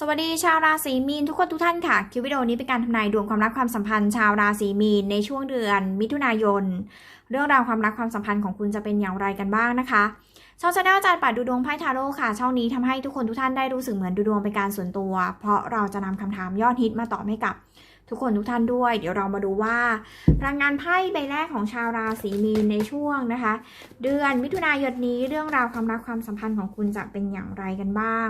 สวัสดีชาวราศีมีนทุกคนทุกท่านค่ะคลิปวิดีโอนี้เป็นการทำนายดวงความรักความสัมพันธ์ชาวราศีมีนในช่วงเดือน มิถุนายน เรื่องราวความรักความสัมพันธ์ของคุณจะเป็นอย่างไรกันบ้างนะคะช่องชาแนลอาจารย์ปัดดูดวงไพ่ทาโร่ค่ะ ช่องนี้ทำให้ทุกคนทุกท่านได้รู้สึกเหมือนดูดวงเป็นการส่วนตัว เพราะเราจะนำคำถามยอดฮิตมาตอบให้กับทุกคนทุกท่านด้วย เดี๋ยวเรามาดูว่าพลังงานไพ่ใบแรกของชาวราศีมีนในช่วงนะคะ เดือนมิถุนายนนี้เรื่องราวความรักความสัมพันธ์ของคุณจะเป็นอย่างไรกันบ้าง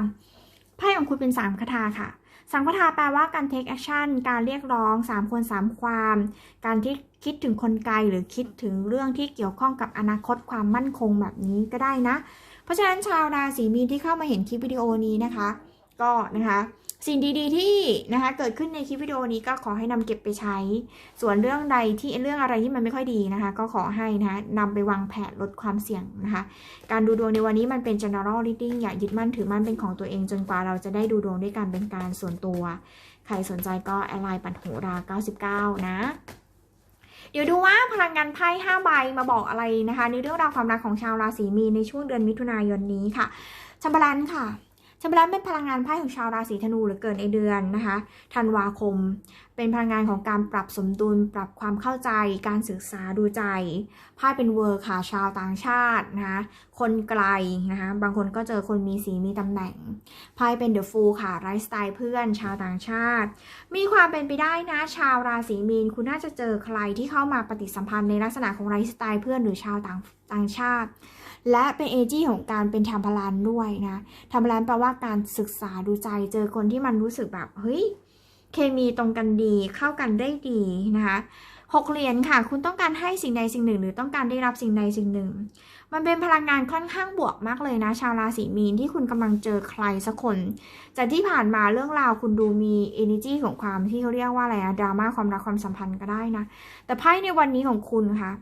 ไพ่ของคุณเป็นสามคาถาค่ะสังคาถาแปลว่าการ take action การเรียกร้องสามคนสามความ การที่คิดถึงคนไกลหรือคิดถึงเรื่องที่เกี่ยวข้องกับอนาคตความมั่นคงแบบนี้ก็ได้นะ เพราะฉะนั้นชาวราศีมีนที่เข้ามาเห็นคลิปวิดีโอนี้นะคะ ก็นะคะ สิ่งดีๆที่นะคะเกิดขึ้นในคลิปวิดีโอนี้ก็ขอให้นำเก็บไปใช้ ส่วนเรื่องใดที่เรื่องอะไรที่มันไม่ค่อยดีนะคะ ก็ขอให้นะคะนำไปวางแผนลดความเสี่ยงนะคะ การดูดวงในวันนี้มันเป็น general reading อย่ายึดมั่นถือมั่นเป็นของตัวเองจนกว่าเราจะได้ดูดวงด้วยกันเป็นการส่วนตัว ใครสนใจก็แอลไลน์ปัดโหรา99 นะ เดี๋ยวดูว่าพลังงานไพ่5ใบมาบอกอะไรนะคะ ในเรื่องราวความรักของชาวราศีมีนในช่วงเดือนมิถุนายนนี้ค่ะชัมบาลันค่ะ ชัมบาลันเป็นพลังงานไพ่ของชาวราศีธนูหรือเกินในเดือนนะคะ ธันวาคม เป็นพลังงานของการปรับสมดุล ปรับความเข้าใจ การศึกษาดูใจไพ่เป็นเวอร์ค่ะ ชาวต่างชาตินะคะ คนไกลนะคะ บางคนก็เจอคนมีสีมีตำแหน่งไพ่เป็นเดอะฟูลค่ะ ไลฟ์สไตล์เพื่อน ชาวต่างชาติ มีความเป็นไปได้นะ ชาวราศีมีน คุณน่าจะเจอใครที่เข้ามาปฏิสัมพันธ์ในลักษณะของไลฟ์สไตล์เพื่อนหรือชาวต่างต่างชาติ และเป็นเอจี้ของการเป็นทำพลานด้วยนะทำพลานแปลว่าการศึกษาดูใจ เจอคนที่มันรู้สึกแบบเฮ้ย เคมีตรงกันดีเข้ากันได้ดีนะคะหกเหรียญค่ะ คุณต้องการให้สิ่งใดสิ่งหนึ่ง หรือต้องการได้รับสิ่งใดสิ่งหนึ่ง มันเป็นพลังงานค่อนข้างบวกมากเลยนะ ชาวราศีมีนที่คุณกำลังเจอใครสักคนจากที่ผ่านมาเรื่องราวคุณดูมี energy ของความที่เขาเรียกว่าอะไรอะดราม่าความรักความสัมพันธ์ก็ได้นะ แต่ไพ่ในวันนี้ของคุณค่ะ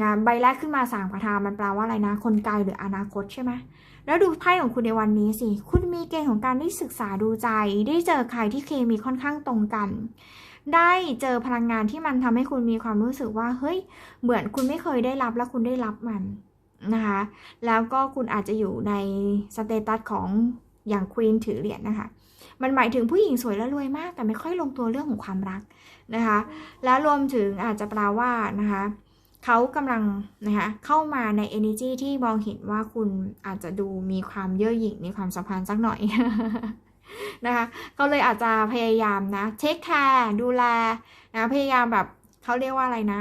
นะใบแรกขึ้นมาสามคาถามันแปลว่าอะไรนะ คนไกลหรืออนาคตใช่ไหมแล้วดูไพ่ของคุณในวันนี้สิ คุณมีเกณฑ์ของการได้ศึกษาดูใจ ได้เจอใครที่เคมีค่อนข้างตรงกัน ได้เจอพลังงานที่มันทำให้คุณมีความรู้สึกว่า เฮ้ย เหมือนคุณไม่เคยได้รับแล้วคุณได้รับมันนะคะ แล้วก็คุณอาจจะอยู่ในสเตตัสของอย่างควีนถือเหรียญนะคะ มันหมายถึงผู้หญิงสวยและรวยมาก แต่ไม่ค่อยลงตัวเรื่องของความรักนะคะ แล้วรวมถึงอาจจะแปลว่านะคะ เขากำลังนะคะเข้ามาใน energy ที่มองเห็นว่าคุณอาจจะดูมีความเย่อหยิ่งในความสัมพันธ์สักหน่อย นะคะ ก็เลยอาจจะพยายามนะเทคแคร์ดูแลนะพยายามแบบเขาเรียกว่าอะไรนะ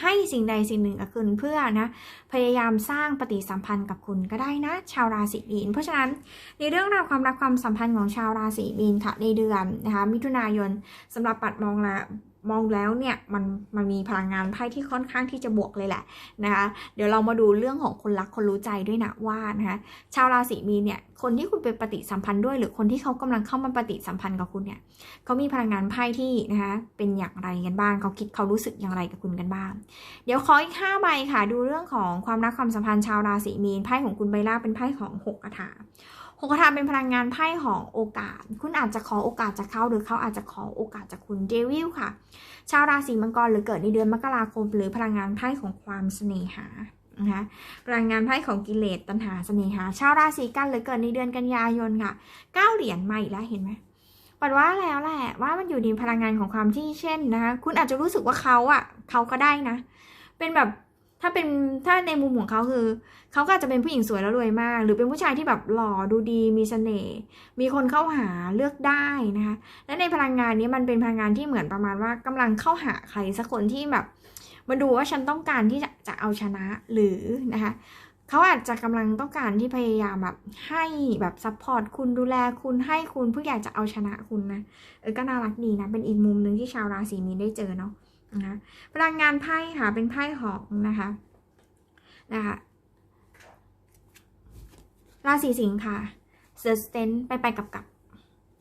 ให้สิ่งใดสิ่งหนึ่งกับคุณเพื่อนะพยายามสร้างปฏิสัมพันธ์กับคุณก็ได้นะ ชาวราศีมีน เพราะฉะนั้นในเรื่องราวความรักความสัมพันธ์ของชาวราศีมีนค่ะในเดือนนะคะมิถุนายนสำหรับปัดมองละ มองแล้วเนี่ยมันมันมีพลังงานไพ่ที่ค่อนข้างที่จะบวกเลยแหละนะคะเดี๋ยวเรามาดูเรื่องของคนรักคนรู้ใจด้วยนะว่านะคะชาวราศีมีนเนี่ยคนที่คุณเป็นปฏิสัมพันธ์ด้วย หรือคนที่เขากำลังเข้ามาปฏิสัมพันธ์กับคุณเนี่ยเขามีพลังงานไพ่ที่นะคะเป็นอย่างไรกันบ้างเขาคิดเขารู้สึกอย่างไรกับคุณกันบ้าง เดี๋ยวขออีกห้าใบค่ะ ดูเรื่องของความรักความสัมพันธ์ชาวราศีมีนไพ่ของคุณใบล่าเป็นไพ่ของหกคาถา หกคาถาเป็นพลังงานไพ่ของโอกาส คุณอาจจะขอโอกาสจากเขาหรือเขาอาจจะขอโอกาสจากคุณเดวิลค่ะ ชาวราศีมังกรหรือเกิดในเดือนมกราคม หรือพลังงานไพ่ของความเสน่หานะคะพลังงานไพ่ของกิเลสตัณหาเสน่หา ชาวราศีกันหรือเกิดในเดือนกันยายนค่ะเก้าเหรียญมาอีกแล้วเห็นไหมปัดว่าแล้วแหละว่ามันอยู่ในพลังงานของความที่เช่นนะคะคุณอาจจะรู้สึกว่าเขาอะเขาก็ได้นะ เป็นแบบ ถ้าเป็นถ้าในมุมของเขาคือเขาก็อาจจะเป็นผู้หญิงสวยแล้วรวยมาก หรือเป็นผู้ชายที่แบบหล่อดูดีมีเสน่ห์มีคนเข้าหาเลือกได้นะคะและในพลังงานนี้มันเป็นพลังงานที่เหมือนประมาณว่ากำลังเข้าหาใครสักคนที่แบบมาดูว่าฉันต้องการที่จะจะเอาชนะหรือนะคะเขาอาจจะกำลังต้องการที่พยายามแบบให้แบบซัพพอร์ตคุณดูแลคุณให้คุณเพื่ออยากจะเอาชนะคุณนะเออก็น่ารักดีนะเป็นอีกมุมหนึ่งที่ชาวราศีมีนได้เจอเนาะ นะพลังงานไพ่ค่ะเป็นไพ่ของนะคะนะคะราศีสิงค์ค่ะเซอร์สเตนไปไปกับกับ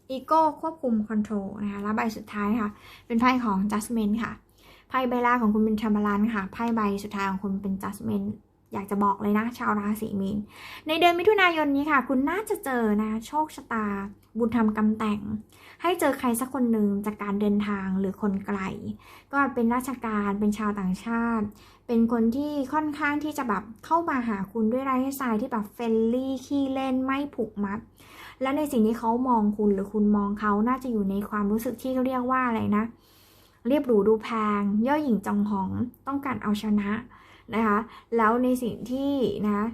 อีโก้ควบคุมคอนโทรลนะคะแล้วใบสุดท้ายค่ะ เป็นไพ่ของ judgment ค่ะไพ่ใบแรกของคุณเป็นชัมาลันค่ะไพ่ใบสุดท้ายของคุณเป็น judgment อยากจะบอกเลยนะ ชาวราศีมีน ในเดือนมิถุนายนนี้ค่ะ คุณน่าจะเจอนะโชคชะตา บุญทำกำแต่ง ให้เจอใครสักคนหนึ่งจากการเดินทางหรือคนไกล ก็เป็นราชการเป็นชาวต่างชาติ เป็นคนที่ค่อนข้างที่จะแบบเข้ามาหาคุณด้วยไลฟ์สไตล์ที่แบบเฟรนลี่ขี้เล่นไม่ผูกมัด และในสิ่งที่เขามองคุณหรือคุณมองเขาน่าจะอยู่ในความรู้สึกที่เขาเรียกว่าอะไรนะ เรียบหรูดูแพง ย่อหยิ่งจองหองต้องการเอาชนะนะคะ แล้วในสิ่งที่นะ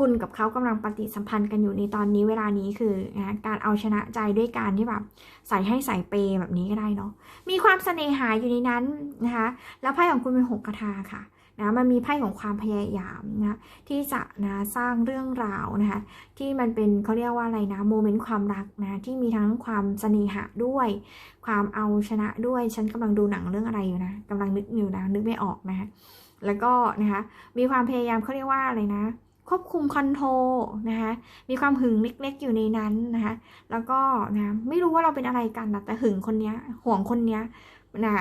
คุณกับเขากำลังปฏิสัมพันธ์กันอยู่ในตอนนี้เวลานี้คือนะการเอาชนะใจด้วยการที่แบบใส่ให้ใส่เปย์แบบนี้ก็ได้เนาะมีความเสน่หาอยู่ในนั้นนะคะแล้วไพ่ของคุณเป็นหกกระทาค่ะนะมันมีไพ่ของความพยายามนะที่จะนะสร้างเรื่องราวนะคะที่มันเป็นเขาเรียกว่าอะไรนะโมเมนต์ความรักนะที่มีทั้งความเสน่หาด้วย ความเอาชนะด้วย ฉันกำลังดูหนังเรื่องอะไรอยู่นะกำลังนึกอยู่นะนึกไม่ออกนะคะแล้วก็นะคะมีความพยายามเขาเรียกว่าอะไรนะ ควบคุมคอนโทรนะคะมีความหึงเล็กๆอยู่ในนั้นนะคะแล้วก็นะไม่รู้ว่าเราเป็นอะไรกันนะแต่หึงคนเนี้ยห่วงคนเนี้ยนะ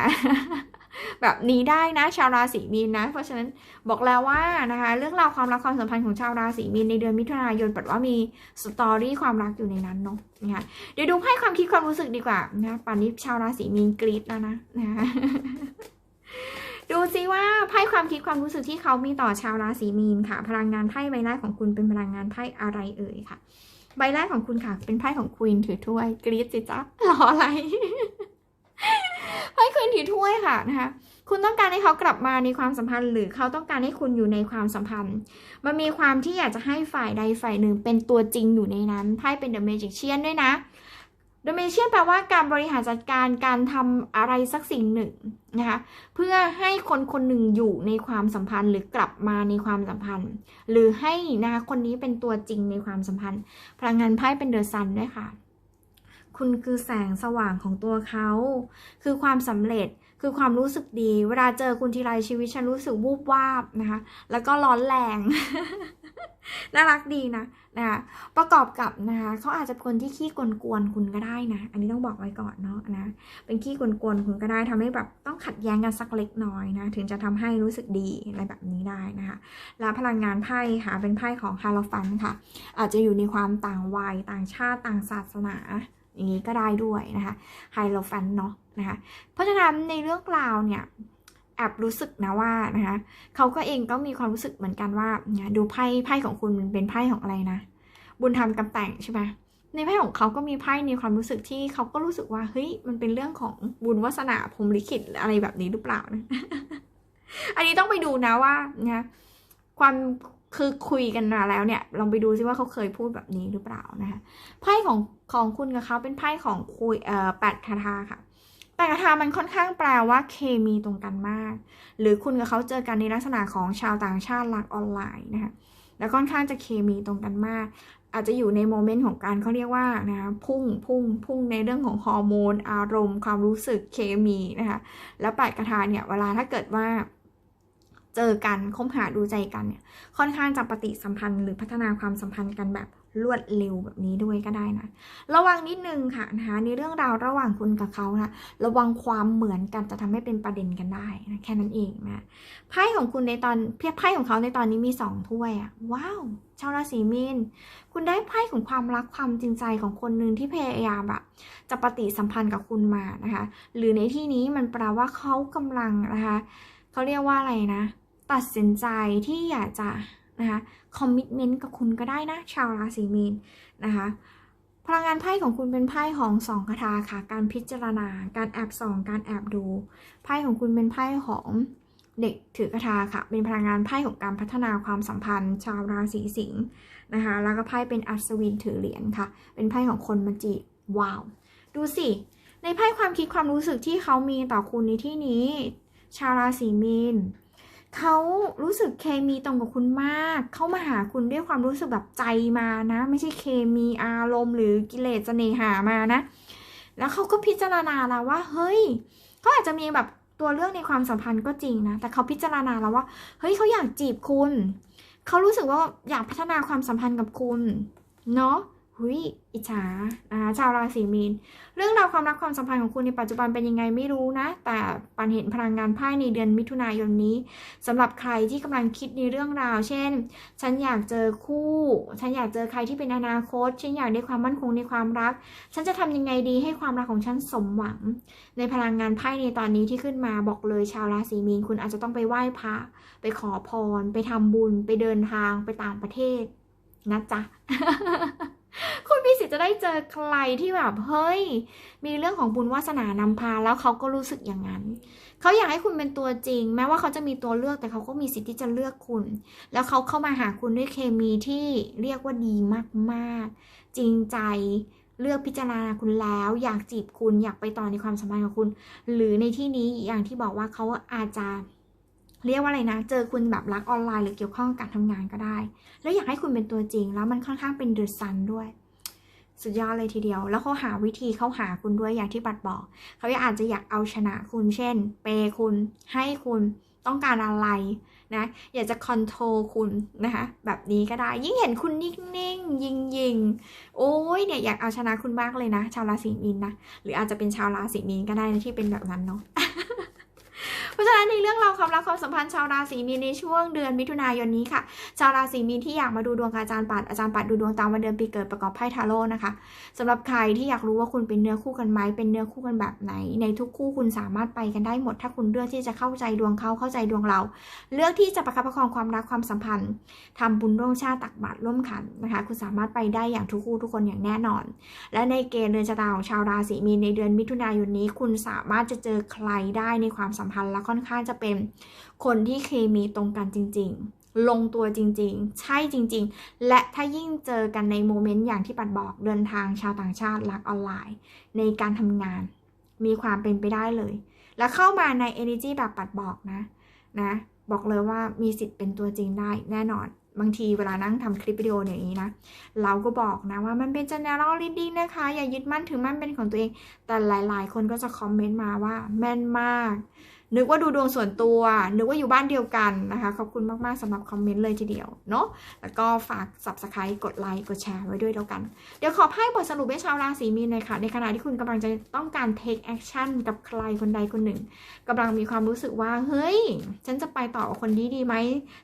แบบนี้ได้นะชาวราศีมีนนะ เพราะฉะนั้นบอกแล้วว่านะคะเรื่องราวความรักความสัมพันธ์ของชาวราศีมีนในเดือนมิถุนายนปัดว่ามีสตอรี่ความรักอยู่ในนั้นเนาะนะคะเดี๋ยวดูไพ่ความคิดความรู้สึกดีกว่านะป่านนี้ชาวราศีมีนกรี๊ดแล้วนะนะคะ ดูซิว่าไพ่ความคิดความรู้สึกที่เขามีต่อชาวราศีมีนค่ะ พลังงานไพ่ใบแรกของคุณเป็นพลังงานไพ่อะไรเอ่ยค่ะ ใบแรกของคุณค่ะ เป็นไพ่ของควีนถือถ้วยกรี๊ดสิจ๊ะรออะไรไพ่ควีนถือถ้วยค่ะนะคะคุณต้องการให้เขากลับมาในความสัมพันธ์ หรือเขาต้องการให้คุณอยู่ในความสัมพันธ์ มันมีความที่อยากจะให้ฝ่ายใดฝ่ายหนึ่งเป็นตัวจริงอยู่ในนั้นไพ่เป็น The Magician ด้วยนะ domination แปลว่าการบริหารจัดการการทำอะไรสักสิ่งหนึ่งนะคะเพื่อให้คนคนหนึ่งอยู่ในความสัมพันธ์หรือกลับมาในความสัมพันธ์ หรือให้นะคะคนนี้เป็นตัวจริงในความสัมพันธ์ พลังงานไพ่เป็นเดอะซันด้วยค่ะ คุณคือแสงสว่างของตัวเขา คือความสำเร็จ คือความรู้สึกดี เวลาเจอคุณทีไรชีวิตฉันรู้สึกวูบวาบนะคะ แล้วก็ร้อนแรง น่ารักดีนะนะคะประกอบกับนะคะเขาอาจจะคนที่ขี้กวนๆคุณก็ได้นะ อันนี้ต้องบอกไว้ก่อนเนาะนะ เป็นขี้กวนๆคุณก็ได้ทำให้แบบต้องขัดแย้งกันสักเล็กน้อยนะ ถึงจะทำให้รู้สึกดีอะไรแบบนี้ได้นะคะ แล้วพลังงานไพ่ค่ะ เป็นไพ่ของฮาโลฟันค่ะ อาจจะอยู่ในความต่างวัย ต่างชาติ ต่างศาสนา อย่างนี้ก็ได้ด้วยนะคะไฮโลฟันเนาะนะคะเพราะฉะนั้นในเรื่องราวเนี่ยแอบรู้สึกนะว่านะคะเขาก็เองก็มีความรู้สึกเหมือนกันว่าเนี่ยดูไพ่ไพ่ของคุณมันเป็นไพ่ของอะไรนะ บุญธรรมกำแต่งใช่ไหมในไพ่ของเขาก็มีไพ่ในความรู้สึกที่เขาก็รู้สึกว่าเฮ้ยมันเป็นเรื่องของบุญวาสนาพรมลิขิตอะไรแบบนี้หรือเปล่านะอันนี้ต้องไปดูนะว่านะความ คือคุยกันมาแล้วเนี่ยลองไปดูซิว่าเขาเคยพูดแบบนี้หรือเปล่านะคะไพ่ของของคุณกับเขาเป็นไพ่ของคุยเอ่อแปดคาถาค่ะแปดคาถามันค่อนข้างแปลว่าเคมีตรงกันมาก หรือคุณกับเขาเจอกันในลักษณะของชาวต่างชาติรักออนไลน์นะคะแล้วค่อนข้างจะเคมีตรงกันมาก อาจจะอยู่ในโมเมนต์ของการเขาเรียกว่านะพุ่งพุ่งพุ่งในเรื่องของฮอร์โมน อารมณ์ ความรู้สึกเคมีนะคะแล้วแปดคาถาเนี่ยเวลาถ้าเกิดว่า เจอกันคบหาดูใจกันเนี่ยค่อนข้างจะปฏิสัมพันธ์หรือพัฒนาความสัมพันธ์กันแบบรวดเร็วแบบนี้ด้วยก็ได้นะ ระวังนิดนึงค่ะนะคะในเรื่องราวระหว่างคุณกับเขานะระวังความเหมือนกันจะทำให้เป็นประเด็นกันได้นะแค่นั้นเองนะไพ่ของคุณในตอนเพียไพ่ของเขาในตอนนี้มีสองถ้วยอะว้าวชาวราศีมีนคุณได้ไพ่ของความรักความจริงใจของคนหนึ่งที่พยายามแบบจะปฏิสัมพันธ์กับคุณมานะคะ หรือในที่นี้มันแปลว่าเขากำลังนะคะ เขาเรียกว่าอะไรนะ ตัดสินใจที่อยากจะนะคะคอมมิชเมนต์กับคุณก็ได้นะ ชาวราศีมีนนะคะพลังงานไพ่ของคุณเป็นไพ่ของสองคาถาค่ะ การพิจารณา การแอบส่อง การแอบดู ไพ่ของคุณเป็นไพ่ของเด็กถือคาถาค่ะ เป็นพลังงานไพ่ของการพัฒนาความสัมพันธ์ ชาวราศีสิงห์นะคะ แล้วก็ไพ่เป็นอัศวินถือเหรียญค่ะ เป็นไพ่ของคนมาจีบว้าว ดูสิ ในไพ่ความคิดความรู้สึกที่เขามีต่อคุณในที่นี้ ชาวราศีมีนเขารู้สึกเคมีตรงกับคุณมาก เขามาหาคุณด้วยความรู้สึกแบบใจมานะ ไม่ใช่เคมีอารมณ์ หรือกิเลสเสน่หามานะ แล้วเขาก็พิจารณาแล้วว่า เฮ้ยเขาอาจจะมีแบบตัวเรื่องในความสัมพันธ์ก็จริงนะ แต่เขาพิจารณาแล้วว่า เฮ้ยเขาอยากจีบคุณ เขารู้สึกว่าอยากพัฒนาความสัมพันธ์กับคุณ เนาะ หุยอิจฉาอ่าชาวราศีมีน เรื่องราวความรักความสัมพันธ์ของคุณในปัจจุบันเป็นยังไงไม่รู้นะ แต่ปันเห็นพลังงานไพ่ในเดือนมิถุนายนนี้สำหรับใครที่กำลังคิดในเรื่องราว เช่น ฉันอยากเจอคู่ ฉันอยากเจอใครที่เป็นอนาคต ฉันอยากได้ความมั่นคงในความรัก ฉันจะทำยังไงดีให้ความรักของฉันสมหวัง ในพลังงานไพ่ในตอนนี้ที่ขึ้นมาบอกเลยชาวราศีมีน คุณอาจจะต้องไปไหว้พระไปขอพร ไปทำบุญ ไปเดินทางไปต่างประเทศนะจ๊ะ คุณมีสิทธิ์จะได้เจอใครที่แบบเฮ้ย มีเรื่องของบุญวาสนานำพาแล้วเขาก็รู้สึกอย่างนั้น เขาอยากให้คุณเป็นตัวจริง แม้ว่าเขาจะมีตัวเลือกแต่เขาก็มีสิทธิ์ที่จะเลือกคุณ แล้วเขาเข้ามาหาคุณด้วยเคมีที่เรียกว่าดีมากๆ จริงใจเลือกพิจารณาคุณแล้ว อยากจีบคุณอยากไปต่อในความสัมพันธ์กับคุณ หรือในที่นี้อย่างที่บอกว่าเขาอาจจะ เรียกว่าอะไรนะ เจอคุณแบบรักออนไลน์หรือเกี่ยวข้องกับการทำงานก็ได้ แล้วอยากให้คุณเป็นตัวจริง แล้วมันค่อนข้างเป็นเดอะซันด้วย สุดยอดเลยทีเดียว แล้วเขาหาวิธีเข้าหาคุณด้วยอย่างที่บัดบอก เขาอาจจะอยากเอาชนะคุณ เช่น เปย์คุณ ให้คุณต้องการอะไรนะ อยากจะคอนโทรลคุณนะคะ แบบนี้ก็ได้ ยิ่งเห็นคุณนิ่งๆยิงยิงๆ โอ้ยเนี่ยอยากเอาชนะคุณมากเลยนะ ชาวราศีมีนนะ หรืออาจจะเป็นชาวราศีมีนก็ได้นะที่เป็นแบบนั้นเนาะ ราะฉะนั้นในเรื่องราวความรักความสัมพันธ์ชาวราศีมีนในช่วงเดือนมิถุนายนนี้ค่ะ ชาวราศีมีนที่อยากมาดูดวงอาจารย์ปัดอาจารย์ปัดดูดวงตามวันเดือนปีเกิดประกอบไพ่ทาโร่นะคะสำหรับใครที่อยากรู้ว่าคุณเป็นเนื้อคู่กันไหมเป็นเนื้อคู่กันแบบไหน ในทุกคู่คุณสามารถไปกันได้หมด ถ้าคุณเลือกที่จะเข้าใจดวงเขาเข้าใจดวงเรา เลือกที่จะประคับประคองความรักความสัมพันธ์ทำบุญร่วมชาติตักบาตรร่วมขันนะคะ คุณสามารถไปได้อย่างทุกคู่ทุกคนอย่างแน่นอน และในเกณฑ์เดือนชะตาของชาวราศีมีนในเดือนมิถุนายนนี้ คุณสามารถจะเจอใครได้ในความสัมพันธ์และค่อนข้างจะเป็นคนที่เคมีตรงกันจริง ๆลงตัวจริงๆ ใช่จริง ๆ และถ้ายิ่งเจอกันในโมเมนต์อย่างที่ปัดบอกเดินทางชาวต่างชาติรักออนไลน์ ในการทำงาน มีความเป็นไปได้เลย แล้วเข้ามาใน energy แบบปัดบอกนะนะบอกเลยว่ามีสิทธิ์เป็นตัวจริงได้แน่นอน บางทีเวลานั่งทำคลิปวิดีโออย่างนี้นะ เราก็บอกนะว่ามันเป็น general reading นะคะ อย่ายึดมั่นถือมั่นเป็นของตัวเอง แต่หลายๆ คนก็จะคอมเมนต์มาว่าแม่นมาก นึกว่าดูดวงส่วนตัว นึกว่าอยู่บ้านเดียวกันนะคะ ขอบคุณมาก ๆสำหรับคอมเมนต์เลยทีเดียวเนาะแล้วก็ฝาก subscribe กดไลค์กดแชร์ไว้ด้วยแล้วกัน เดี๋ยวขอไพ่บทสรุปให้ชาวราศีมีนหน่อยค่ะ ในขณะที่คุณกำลังจะต้องการ take action กับใครคนใดคนหนึ่งกำลังมีความรู้สึกว่า เฮ้ย ฉันจะไปต่อกับคนนี้ดีไหม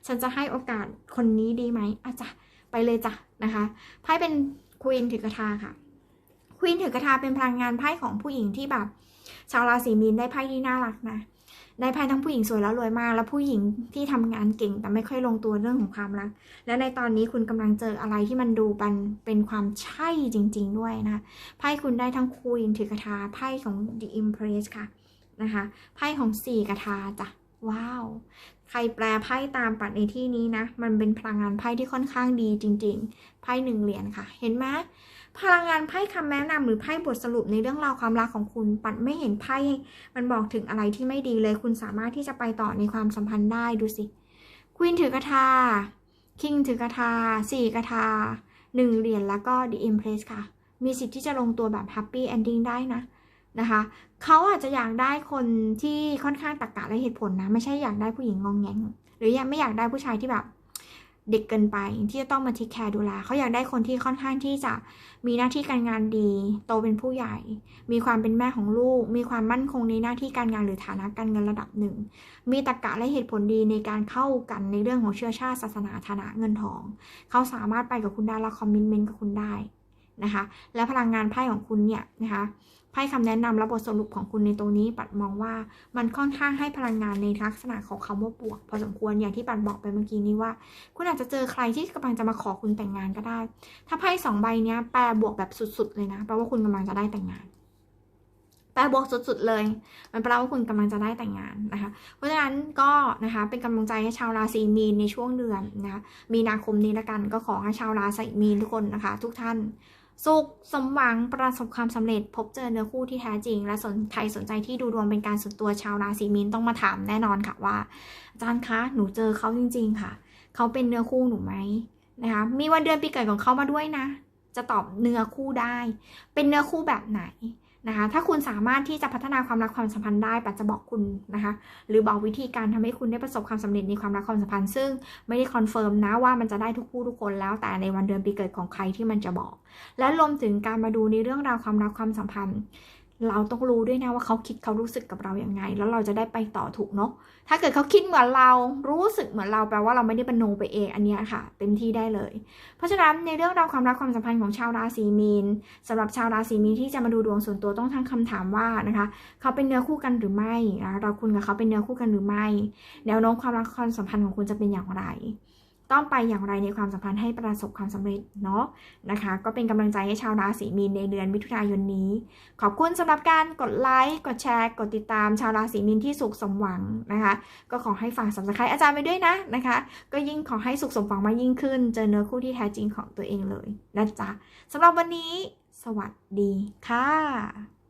ฉันจะให้โอกาสคนนี้ดีไหมอาจจะไปเลยจ้ะนะคะไพ่เป็นควีนถือกระทาค่ะควีนถือกระทาเป็นพลังงานไพ่ของผู้หญิงที่แบบ ชาวราศีมีนได้ไพ่ที่น่ารักนะ ได้ไพ่ทั้งผู้หญิงสวยแล้วรวยมาก แล้วผู้หญิงที่ทำงานเก่งแต่ไม่ค่อยลงตัวเรื่องของความรัก และในตอนนี้คุณกำลังเจออะไรที่มันดูเป็นเป็นความใช่จริง ๆ ด้วยนะคะไพ่คุณได้ทั้งควีนถือกระทาไพ่ของ The Empress ค่ะนะคะไพ่ของสี่กระทาจ้ะว้าว ใครแปลไพ่ตามปัดในที่นี้นะ มันเป็นพลังงานไพ่ที่ค่อนข้างดีจริง ๆ ไพ่หนึ่งเหรียญค่ะ เห็นไหม พลังงานไพ่คำแนะนำหรือไพ่บทสรุปในเรื่องราวความรักของคุณปัดไม่เห็นไพ่มันบอกถึงอะไรที่ไม่ดีเลย คุณสามารถที่จะไปต่อในความสัมพันธ์ได้ดูสิควีนถือกระทาคิงถือกระทาสี่กระทาหนึ่งเหรียญแล้วก็ The Empress ค่ะ มีสิทธิ์ที่จะลงตัวแบบ Happy Ending ได้นะนะคะเขาอาจจะอยากได้คนที่ค่อนข้างตรรกะและเหตุผลนะ ไม่ใช่อยากได้ผู้หญิงงองแงง หรือยังไม่อยากได้ผู้ชายที่แบบ เด็กเกินไปที่จะต้องมาทิคแคร์ดูแลเขาอยากได้คนที่ค่อนข้างที่จะมีหน้าที่การงานดี โตเป็นผู้ใหญ่ มีความเป็นแม่ของลูก มีความมั่นคงในหน้าที่การงานหรือฐานะการเงินระดับหนึ่ง มีตรรกะและเหตุผลดีในการเข้ากันในเรื่องของเชื้อชาติศาสนาฐานะเงินทอง เขาสามารถไปกับคุณได้และคอมมิชเมนต์กับคุณได้นะคะ และพลังงานไพ่ของคุณเนี่ยนะคะ ไพ่คำแนะนำและบทสรุปของคุณในตรงนี้ปัดมองว่ามันค่อนข้างให้พลังงานในลักษณะของคำว่าบวก พอสมควรอย่างที่ปัดบอกไปเมื่อกี้นี้ว่า คุณอาจจะเจอใครที่กำลังจะมาขอคุณแต่งงานก็ได้ ถ้าไพ่สองใบนี้แปลบวกแบบสุด ๆ เลยนะแปลว่าคุณกำลังจะได้แต่งงานแปลบวกสุดๆเลย มันแปลว่าคุณกำลังจะได้แต่งงานนะคะ เพราะฉะนั้นก็นะคะเป็นกำลังใจให้ชาวราศีมีนในช่วงเดือนนะคะมีนาคมนี้ละกันก็ขอให้ชาวราศีมีนทุกคนนะคะ ทุกท่าน สุขสมหวังประสบความสำเร็จ พบเจอเนื้อคู่ที่แท้จริง และสนใครสนใจที่ดูดวงเป็นการส่วนตัวชาวราศีมีนต้องมาถามแน่นอนค่ะว่า อาจารย์คะหนูเจอเขาจริง ๆ ค่ะ เขาเป็นเนื้อคู่หนูไหมนะคะมีวันเดือนปีเกิดของเขามาด้วยนะ จะตอบเนื้อคู่ได้ เป็นเนื้อคู่แบบไหน นะคะ ถ้าคุณสามารถที่จะพัฒนาความรักความสัมพันธ์ได้ปัจจะบอกคุณนะคะ หรือบอกวิธีการทำให้คุณได้ประสบความสำเร็จในความรักความสัมพันธ์ ซึ่งไม่ได้คอนเฟิร์มนะว่ามันจะได้ทุกคู่ทุกคนแล้ว แต่ในวันเดือนปีเกิดของใครที่มันจะบอก และรวมถึงการมาดูในเรื่องราวความรักความสัมพันธ์ เราต้องรู้ด้วยนะว่าเขาคิดเขารู้สึกกับเราอย่างไง แล้วเราจะได้ไปต่อถูกเนาะถ้าเกิดเขาคิดเหมือนเรารู้สึกเหมือนเราแปลว่าเราไม่ได้บรรโนไปเองอันนี้ค่ะ เต็มที่ได้เลย เพราะฉะนั้นในเรื่องราวความรักความสัมพันธ์ของชาวราศีมีนสำหรับชาวราศีมีนที่จะมาดูดวงส่วนตัวต้องทั้งคำถามว่านะคะเขาเป็นเนื้อคู่กันหรือไม่เราคุณกับเขาเป็นเนื้อคู่กันหรือไม่แนวโน้มความรักความสัมพันธ์ของคุณจะเป็นอย่างไร ต้องไปอย่างไรในความสัมพันธ์ให้ประสบความสำเร็จเนาะนะคะ ก็เป็นกำลังใจให้ชาวราศีมีนในเดือนมิถุนายนนี้ ขอบคุณสำหรับการกดไลค์กดแชร์กดติดตาม ชาวราศีมีนที่สุขสมหวังนะคะ ก็ขอให้ฝากสับสไครอาจารย์ไปด้วยนะนะคะ ก็ยิ่งขอให้สุขสมหวังมากยิ่งขึ้น เจอเนื้อคู่ที่แท้จริงของตัวเองเลยนะจ๊ะสำหรับวันนี้ สวัสดีค่ะ